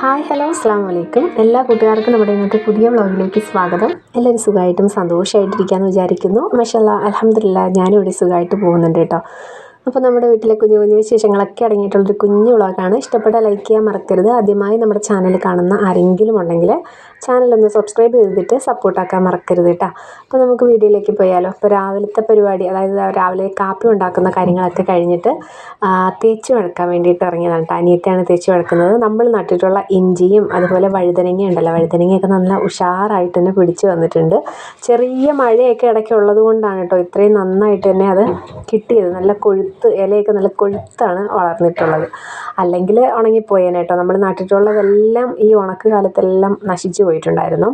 Hi hello അസ്സാം വലൈക്കും എല്ലാ കൂട്ടുകാർക്കും നമ്മുടെ ഇന്നത്തെ പുതിയ വ്ളോഗിലേക്ക് സ്വാഗതം. എല്ലാവരും സുഖമായിട്ടും സന്തോഷമായിട്ടിരിക്കാമെന്ന് വിചാരിക്കുന്നു. മഷല്ല അലഹമില്ല ഞാനിവിടെ സുഖമായിട്ട് പോകുന്നുണ്ട് കേട്ടോ. അപ്പോൾ നമ്മുടെ വീട്ടിലെ കുഞ്ഞു കുഞ്ഞു വിശേഷങ്ങളൊക്കെ അടങ്ങിയിട്ടുള്ളൊരു കുഞ്ഞു വ്ളോഗാണ് ഇഷ്ടപ്പെട്ട ലൈക്ക് ചെയ്യാൻ മറക്കരുത്. ആദ്യമായി നമ്മുടെ ചാനൽ കാണുന്ന ആരെങ്കിലും ഉണ്ടെങ്കിൽ ചാനലൊന്ന് സബ്സ്ക്രൈബ് ചെയ്തിട്ട് സപ്പോർട്ടാക്കാൻ മറക്കരുത് കേട്ടോ. അപ്പോൾ നമുക്ക് വീഡിയോയിലേക്ക് പോയാലോ. ഇപ്പോൾ രാവിലത്തെ പരിപാടി അതായത് രാവിലെ കാപ്പി ഉണ്ടാക്കുന്ന കാര്യങ്ങളൊക്കെ കഴിഞ്ഞിട്ട് തേച്ച് വഴക്കാൻ വേണ്ടിയിട്ട് ഇറങ്ങിയതാണ് കേട്ടോ അനിയത്തിയാണ് തേച്ച് വഴക്കുന്നത്. നമ്മൾ നട്ടിട്ടുള്ള ഇഞ്ചിയും അതുപോലെ വഴുതനങ്ങ ഉണ്ടല്ലോ. വഴുതനങ്ങയൊക്കെ നല്ല ഉഷാറായിട്ട് തന്നെ പിടിച്ച് വന്നിട്ടുണ്ട്. ചെറിയ മഴയൊക്കെ ഇടയ്ക്ക് ഉള്ളത് കൊണ്ടാണ് കേട്ടോ ഇത്രയും നന്നായിട്ട് തന്നെ അത് കിട്ടിയത്. നല്ല കൊഴുത്ത് ഇലയൊക്കെ നല്ല കൊഴുത്താണ് വളർന്നിട്ടുള്ളത്. അല്ലെങ്കിൽ ഉണങ്ങിപ്പോയേനെ കേട്ടോ നമ്മൾ നട്ടിട്ടുള്ളതെല്ലാം ഈ ഉണക്ക് കാലത്തെല്ലാം നശിച്ചു പോയിട്ടുണ്ടായിരുന്നു.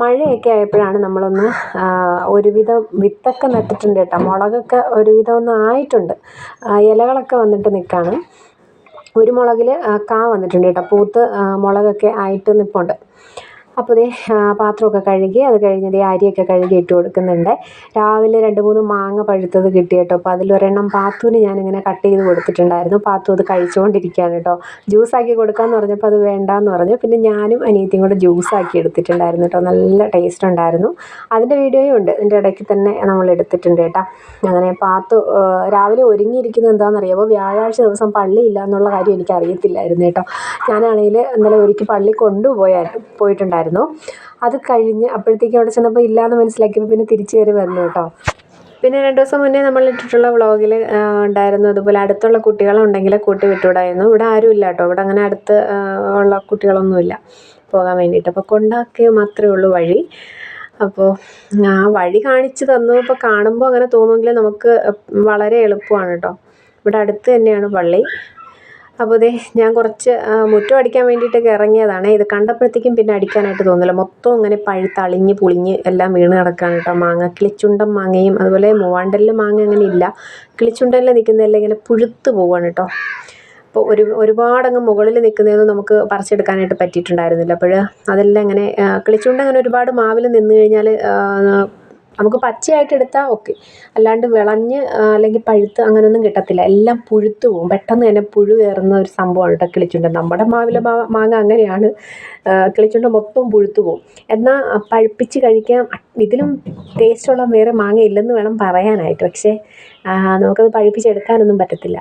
മഴയൊക്കെ ആയപ്പോഴാണ് നമ്മളൊന്ന് ഒരുവിധം വിത്തൊക്കെ നട്ടിട്ടുണ്ട് കേട്ടോ. മുളകൊക്കെ ഒരുവിധം ഒന്ന് ആയിട്ടുണ്ട്. ഇലകളൊക്കെ വന്നിട്ട് നിൽക്കുകയാണ് ഒരു മുളകിൽ കാ വന്നിട്ടുണ്ട് കേട്ടോ. പൂത്ത് മുളകൊക്കെ ആയിട്ട് നിൽപ്പുണ്ട് അപ്പോൾ ഇതേ പാത്രമൊക്കെ കഴുകി അത് കഴിഞ്ഞിട്ട് ഈ അരിയൊക്കെ കഴുകി ഇട്ട് കൊടുക്കുന്നുണ്ട്. രാവിലെ രണ്ട് മൂന്ന് മാങ്ങ പഴുത്തത് കിട്ടി കേട്ടോ. അപ്പോൾ അതിലൊരെണ്ണം പാത്തുവിന് ഞാനിങ്ങനെ കട്ട് ചെയ്ത് കൊടുത്തിട്ടുണ്ടായിരുന്നു. പാത്തു അത് കഴിച്ചുകൊണ്ടിരിക്കുകയാണ് കേട്ടോ. ജ്യൂസാക്കി കൊടുക്കാമെന്ന് പറഞ്ഞപ്പോൾ അത് വേണ്ടാന്ന് പറഞ്ഞു. പിന്നെ ഞാനും അനിയത്തിയും കൂടെ ജ്യൂസാക്കി എടുത്തിട്ടുണ്ടായിരുന്നു കേട്ടോ. നല്ല ടേസ്റ്റ് ഉണ്ടായിരുന്നു. അതിന്റെ വീഡിയോയും ഉണ്ട്. ഇതിന്റെ ഇടയ്ക്ക് തന്നെ നമ്മൾ എടുത്തിട്ടുണ്ട് കേട്ടോ. അങ്ങനെ പാത്തു രാവിലെ ഒരുങ്ങിയിരിക്കുന്നത് എന്താണെന്നറിയാമോ വ്യാഴാഴ്ച ദിവസം പള്ളിയില്ല എന്നുള്ള കാര്യം എനിക്ക് അറിയത്തില്ലായിരുന്നു കേട്ടോ. ഞാനാണെങ്കിൽ ഇന്നലെ ഒരുക്കി പള്ളി കൊണ്ടുപോയായിരുന്നു പോയിട്ടുണ്ടായിരുന്നു. അത് കഴിഞ്ഞ് അപ്പോഴത്തേക്കും അവിടെ ചെന്നപ്പോൾ ഇല്ലയെന്ന് മനസ്സിലാക്കിയപ്പോൾ പിന്നെ തിരിച്ചു കയറി വന്നു കേട്ടോ. പിന്നെ രണ്ട് ദിവസം മുന്നേ നമ്മൾ ഇട്ടിട്ടുള്ള വ്ളോഗിൽ ഉണ്ടായിരുന്നു. അതുപോലെ അടുത്തുള്ള കുട്ടികളുണ്ടെങ്കിൽ കൂട്ടി വിട്ടുവിടായിരുന്നു ഇവിടെ ആരും ഇല്ല കേട്ടോ. ഇവിടെ അങ്ങനെ അടുത്ത് ഉള്ള കുട്ടികളൊന്നുമില്ല പോകാൻ വേണ്ടിയിട്ട്. അപ്പോൾ കൊണ്ടാക്കിയ മാത്രമേ ഉള്ളൂ വഴി. അപ്പോൾ ആ വഴി കാണിച്ചു തന്നു. ഇപ്പോൾ കാണുമ്പോൾ അങ്ങനെ തോന്നുമെങ്കിൽ നമുക്ക് വളരെ എളുപ്പമാണ് കേട്ടോ. ഇവിടെ അടുത്ത് തന്നെയാണ് പള്ളി. അപ്പോൾ ദേ ഞാൻ കുറച്ച് മുറ്റം അടിക്കാൻ വേണ്ടിയിട്ടൊക്കെ ഇറങ്ങിയതാണ്. ഇത് കണ്ടപ്പോഴത്തേക്കും പിന്നെ അടിക്കാനായിട്ട് തോന്നില്ല. മൊത്തം ഇങ്ങനെ പഴുത്ത് അളിഞ്ഞ് പുളിഞ്ഞ് എല്ലാം വീണ് കിടക്കുകയാണ് കേട്ടോ. മാങ്ങ കിളിച്ചുണ്ടൻ മാങ്ങയും അതുപോലെ മൂവാണ്ടലിൽ മാങ്ങ അങ്ങനെ ഇല്ല. കിളിച്ചുണ്ടലിൽ നിൽക്കുന്നതെല്ലാം ഇങ്ങനെ പുഴുത്ത് പോവാണ് കേട്ടോ. അപ്പോൾ ഒരു ഒരുപാടങ്ങ് മുകളിൽ നിൽക്കുന്നതൊന്നും നമുക്ക് പറിച്ചെടുക്കാനായിട്ട് പറ്റിയിട്ടുണ്ടായിരുന്നില്ല. അപ്പോൾ അതെല്ലാം ഇങ്ങനെ ആ, കിളിച്ചുണ്ട അങ്ങനെ ഒരുപാട് മാവിൽ നിന്ന് കഴിഞ്ഞാൽ നമുക്ക് പച്ചയായിട്ട് എടുത്താൽ ഓക്കെ അല്ലാണ്ട് വിളഞ്ഞ് അല്ലെങ്കിൽ പഴുത്ത് അങ്ങനെയൊന്നും കിട്ടത്തില്ല. എല്ലാം പുഴുത്ത് പോകും പെട്ടെന്ന് തന്നെ പുഴു കയറുന്ന ഒരു സംഭവമാണ് കേട്ടോ കിളിച്ചുണ്ട. നമ്മുടെ മാവിലെ മാങ്ങ അങ്ങനെയാണ്. കിളിച്ചുണ്ട് മൊത്തം പുഴുത്ത് പോകും എന്നാൽ പഴുപ്പിച്ച് കഴിക്കാൻ ഇതിലും ടേസ്റ്റുള്ള വേറെ മാങ്ങ ഇല്ലെന്ന് വേണം പറയാനായിട്ട്. പക്ഷേ നമുക്കത് പഴുപ്പിച്ചെടുക്കാനൊന്നും പറ്റത്തില്ല.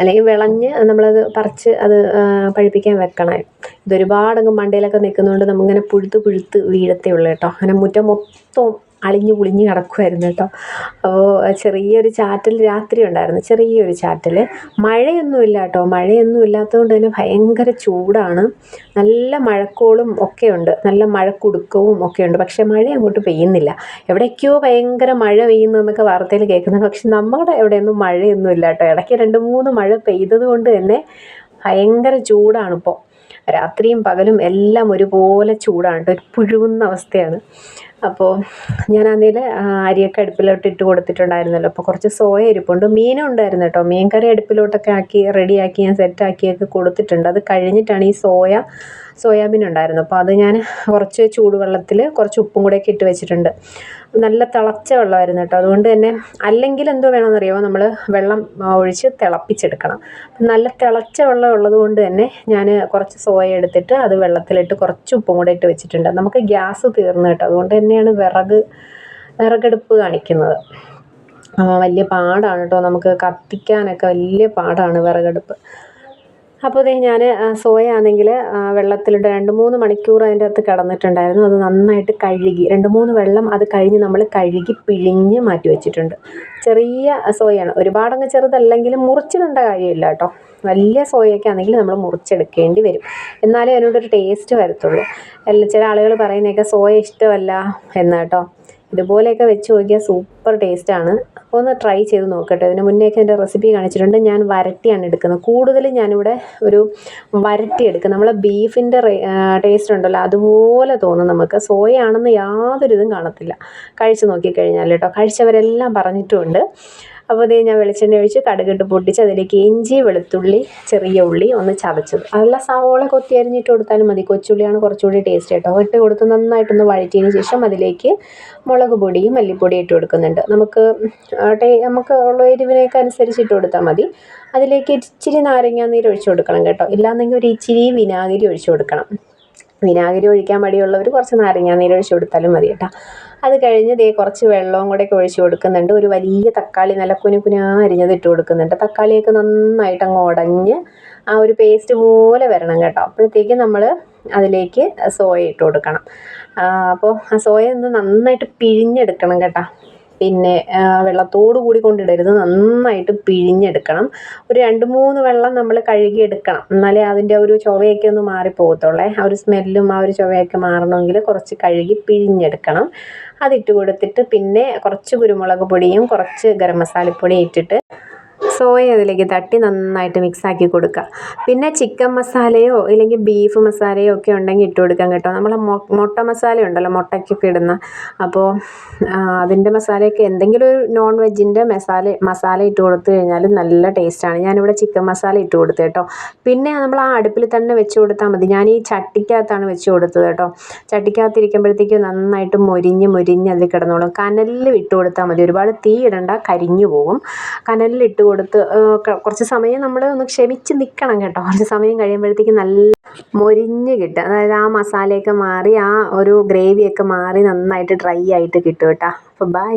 അല്ലെങ്കിൽ വിളഞ്ഞ് നമ്മളത് പറിച്ച് അത് പഴുപ്പിക്കാൻ വെക്കണം. ഇതൊരുപാടങ്ങ് മണ്ടയിലൊക്കെ നിൽക്കുന്നതുകൊണ്ട് നമുക്കിങ്ങനെ പുഴുത്ത് പുഴുത്ത് വീഴത്തേ ഉള്ളൂ കേട്ടോ. അങ്ങനെ മുറ്റം മൊത്തം അളിഞ്ഞു പുളിഞ്ഞ് കിടക്കുമായിരുന്നു കേട്ടോ. അപ്പോൾ ചെറിയൊരു ചാറ്റൽ രാത്രി ഉണ്ടായിരുന്നു ചെറിയൊരു ചാറ്റൽ. മഴയൊന്നുമില്ല കേട്ടോ. മഴയൊന്നും ഇല്ലാത്തതുകൊണ്ട് തന്നെ ഭയങ്കര ചൂടാണ്. നല്ല മഴക്കോളും ഒക്കെ ഉണ്ട്. നല്ല മഴക്കുടുക്കവും ഒക്കെ ഉണ്ട്. പക്ഷേ മഴ അങ്ങോട്ട് പെയ്യുന്നില്ല. എവിടേക്കോ ഭയങ്കര മഴ പെയ്യുന്നു എന്നൊക്കെ വാർത്തയിൽ കേൾക്കുന്നത് പക്ഷെ നമ്മുടെ എവിടെയൊന്നും മഴയൊന്നും ഇല്ല കേട്ടോ. ഇടയ്ക്ക് രണ്ട് മൂന്ന് മഴ പെയ്തത് കൊണ്ട് തന്നെ ഭയങ്കര ചൂടാണിപ്പോൾ. രാത്രിയും പകലും എല്ലാം ഒരുപോലെ ചൂടാണ്. കേട്ടോ ഒരു പുഴുകുന്ന അവസ്ഥയാണ്. അപ്പോൾ ഞാൻ അതിൽ അരിയൊക്കെ അടുപ്പിലോട്ട് ഇട്ട് കൊടുത്തിട്ടുണ്ടായിരുന്നല്ലോ. അപ്പോൾ കുറച്ച് സോയ ഇരിപ്പുണ്ട് മീനും ഉണ്ടായിരുന്നു കേട്ടോ. മീൻ കറി അടുപ്പിലോട്ടൊക്കെ ആക്കി റെഡിയാക്കി ഞാൻ സെറ്റാക്കിയൊക്കെ കൊടുത്തിട്ടുണ്ട്. അത് കഴിഞ്ഞിട്ടാണ് ഈ സോയ സോയാബീൻ ഉണ്ടായിരുന്നു അപ്പോൾ അത് ഞാൻ കുറച്ച് ചൂടുവെള്ളത്തിൽ കുറച്ച് ഉപ്പും കൂടെയൊക്കെ ഇട്ട് വെച്ചിട്ടുണ്ട്. നല്ല തിളച്ച വെള്ളമായിരുന്നു കേട്ടോ. അതുകൊണ്ട് തന്നെ അല്ലെങ്കിൽ എന്തോ വേണമെന്നറിയാമോ? നമ്മൾ വെള്ളം ഒഴിച്ച് തിളപ്പിച്ചെടുക്കണം. നല്ല തിളച്ച വെള്ളം ഉള്ളത് കൊണ്ട് തന്നെ ഞാൻ കുറച്ച് സോയ എടുത്തിട്ട് അത് വെള്ളത്തിലിട്ട് കുറച്ച് ഉപ്പും കൂടെ ഇട്ട് വെച്ചിട്ടുണ്ട്. നമുക്ക് ഗ്യാസ് തീർന്നു കേട്ടോ. അതുകൊണ്ട് തന്നെയാണ് വിറക് വിറകടുപ്പ് കാണിക്കുന്നത്. വലിയ പാടാണ് കേട്ടോ നമുക്ക് കത്തിക്കാനൊക്കെ വലിയ പാടാണ് വിറകടുപ്പ്. അപ്പോൾ ദേ ഞാൻ സോയ ആണെങ്കിൽ വെള്ളത്തിലിട്ട് രണ്ട് മൂന്ന് മണിക്കൂർ അതിന്റെ അകത്ത് കിടന്നിട്ടുണ്ടായിരുന്നു. അത് നന്നായിട്ട് കഴുകി രണ്ട് മൂന്ന് വെള്ളം അത് കഴിഞ്ഞ് നമ്മൾ കഴുകി പിഴിഞ്ഞ് മാറ്റി വെച്ചിട്ടുണ്ട്. ചെറിയ സോയയാണ്. ഒരുപാടങ്ങ് ചെറുതല്ലെങ്കിലും മുറിച്ചിടേണ്ട കാര്യമില്ല കേട്ടോ. വലിയ സോയൊക്കെ ആണെങ്കിൽ നമ്മൾ മുറിച്ചെടുക്കേണ്ടി വരും. എന്നാലേ അതിനോടൊരു ടേസ്റ്റ് വരത്തുള്ളൂ. അല്ല ചില ആളുകൾ പറയുന്നതൊക്കെ സോയ ഇഷ്ടമല്ല എന്ന് കേട്ടോ. ഇതുപോലെയൊക്കെ വെച്ച് നോക്കിയാൽ സൂപ്പർ ടേസ്റ്റാണ്. അപ്പോൾ ഒന്ന് ട്രൈ ചെയ്ത് നോക്കട്ടെ. ഇതിന് മുന്നേയൊക്കെ എന്റെ റെസിപ്പി കാണിച്ചിട്ടുണ്ട്. ഞാൻ വരട്ടിയാണ് എടുക്കുന്നത്. കൂടുതലും ഞാനിവിടെ ഒരു വരട്ടി എടുക്കും നമ്മളെ ബീഫിന്റെ ടേസ്റ്റ് ഉണ്ടല്ലോ അതുപോലെ തോന്നും നമുക്ക്. സോയ ആണെന്ന് യാതൊരു ഇതും കാണത്തില്ല. കഴിച്ച് നോക്കിക്കഴിഞ്ഞാൽ കേട്ടോ. കഴിച്ചവരെല്ലാം പറഞ്ഞിട്ടുമുണ്ട്. അപ്പോൾ ഇതേ ഞാൻ വെളിച്ചെണ്ണ ഒഴിച്ച് കടുകിട്ട് പൊട്ടിച്ച് അതിലേക്ക് ഇഞ്ചി വെളുത്തുള്ളി ചെറിയ ഉള്ളി ഒന്ന് ചതച്ചത്. അല്ല സവോള കൊത്തി അരിഞ്ഞിട്ട് കൊടുത്താലും മതി. കൊച്ചുള്ളിയാണ് കുറച്ചുകൂടി ടേസ്റ്റ് കേട്ടോ. ഇട്ട് കൊടുത്ത് നന്നായിട്ടൊന്ന് വഴറ്റിയതിന് ശേഷം അതിലേക്ക് മുളക് പൊടിയും മല്ലിപ്പൊടിയും ഇട്ട് കൊടുക്കുന്നുണ്ട്. നമുക്ക് നമുക്ക് ഉള്ള എരിവിനൊക്കെ അനുസരിച്ച് ഇട്ട് കൊടുത്താൽ മതി. അതിലേക്ക് ഇച്ചിരി നാരങ്ങ നീര് ഒഴിച്ച് കൊടുക്കണം കേട്ടോ. ഇല്ലാന്നെങ്കിൽ ഒരു ഇച്ചിരി വിനാഗിരി ഒഴിച്ചു കൊടുക്കണം. വിനാഗിരി ഒഴിക്കാൻ മടിയുള്ളവർ കുറച്ച് നാരങ്ങ നീര് ഒഴിച്ച് കൊടുത്താലും മതി കേട്ടോ. അത് കഴിഞ്ഞ് ദേ കുറച്ച് വെള്ളവും കൂടെ ഒക്കെ ഒഴിച്ച് കൊടുക്കുന്നുണ്ട്. ഒരു വലിയ തക്കാളി നല്ല കുനു കുനാ അരിഞ്ഞത് ഇട്ട് കൊടുക്കുന്നുണ്ട്. തക്കാളിയൊക്കെ നന്നായിട്ട് അങ്ങ് ഉടഞ്ഞ് ആ ഒരു പേസ്റ്റ് പോലെ വരണം കേട്ടോ. അപ്പോഴത്തേക്കും നമ്മൾ അതിലേക്ക് സോയ ഇട്ട് കൊടുക്കണം. അപ്പോൾ ആ സോയ ഒന്ന് നന്നായിട്ട് പിഴിഞ്ഞെടുക്കണം കേട്ടോ. പിന്നെ വെള്ളത്തോടു കൂടി കൊണ്ടിടരുത്. നന്നായിട്ട് പിഴിഞ്ഞെടുക്കണം. ഒരു രണ്ട് മൂന്ന് വെള്ളം നമ്മൾ കഴുകിയെടുക്കണം. എന്നാലേ അതിന്റെ ഒരു ചൊവയൊക്കെ ഒന്ന് മാറിപ്പോകത്തുള്ളേ. ആ ഒരു സ്മെല്ലും ആ ഒരു ചൊവയൊക്കെ മാറണമെങ്കിൽ കുറച്ച് കഴുകി പിഴിഞ്ഞെടുക്കണം. അതിട്ട് കൊടുത്തിട്ട് പിന്നെ കുറച്ച് കുരുമുളക് പൊടിയും കുറച്ച് ഗരം മസാലപ്പൊടിയും ഇട്ടിട്ട് സോയ അതിലേക്ക് തട്ടി നന്നായിട്ട് മിക്സാക്കി കൊടുക്കുക. പിന്നെ ചിക്കൻ മസാലയോ ഇല്ലെങ്കിൽ ബീഫ് മസാലയോ ഒക്കെ ഉണ്ടെങ്കിൽ ഇട്ട് കൊടുക്കാം കേട്ടോ. നമ്മൾ മുട്ട മസാല ഉണ്ടല്ലോ മുട്ടയ്ക്കൊക്കെ ഇടുന്ന. അപ്പോൾ അതിന്റെ മസാലയൊക്കെ എന്തെങ്കിലും ഒരു നോൺ വെജിന്റെ മസാല മസാല ഇട്ട് കൊടുത്തു കഴിഞ്ഞാൽ നല്ല ടേസ്റ്റാണ് ഞാനിവിടെ ചിക്കൻ മസാല ഇട്ട് കൊടുത്തു കേട്ടോ. പിന്നെ നമ്മൾ ആ അടുപ്പിൽ തന്നെ വെച്ച് കൊടുത്താൽ മതി. ഞാൻ ഈ ചട്ടിക്കകത്താണ് വെച്ച് കൊടുത്തത് കേട്ടോ. ചട്ടിക്കകത്തിരിക്കുമ്പോഴത്തേക്കും നന്നായിട്ട് മൊരിഞ്ഞ് മൊരിഞ്ഞ് അതിൽ കിടന്നോളും. കനലിൽ ഇട്ട് കൊടുത്താൽ മതി. ഒരുപാട് തീ ഇടണ്ട കരിഞ്ഞു പോകും. കനലിൽ ഇട്ട് കൊടുത്ത് കുറച്ച് സമയം നമ്മൾ ഒന്ന് ക്ഷമിച്ച് നിൽക്കണം കേട്ടോ. കുറച്ച് സമയം കഴിയുമ്പോഴത്തേക്ക് നല്ല മൊരിഞ്ഞ് കിട്ടും. അതായത് ആ മസാലയൊക്കെ മാറി ആ ഒരു ഗ്രേവിയൊക്കെ മാറി നന്നായിട്ട് ഡ്രൈ ആയിട്ട് കിട്ടും കേട്ടോ. അപ്പോൾ ബൈ